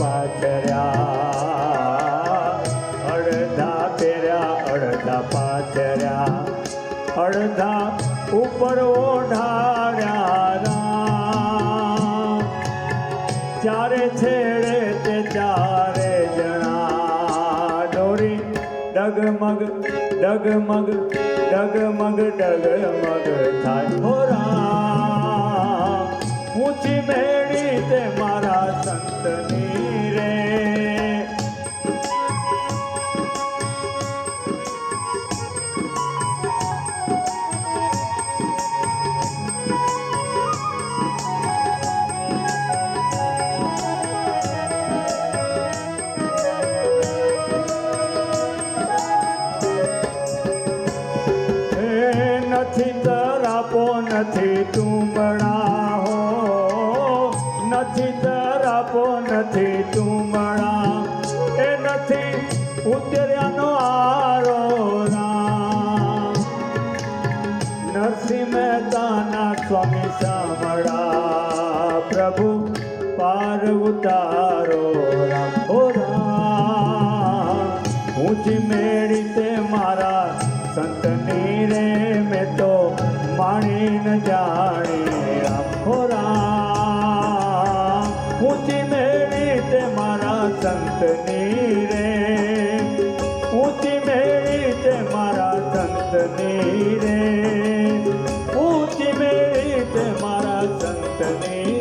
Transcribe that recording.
પાથર્યા અડધા પહેર્યા અડધા પાથર્યા અડધા ઉપર ઓઢાર્યા ચારે છેડે તે ચારે જણા. ડોરી ડગમગ ડગમગ ડગમગ ડગમગ થાય. હો રામ ઊંચી મેળી તે મારા સંતની રે. નથી તરાપો નથી તુમણા હો નથી તરાપો નથી તુમણા એ નથી, ઉતર્યાનો આરો નરસિંહ મહેતાના સ્વામી સામળા પ્રભુ, પાર ઉતારો રામ. ઓ રામ મેળી તે મારા સંતની રે મેં તો માણી ન જાણી. ઊંચી મેળી તે મારા સંતની રે. ઊંચી મેળી તે મારા સંતની રે. ઊંચી મેળી તે મારા સંતની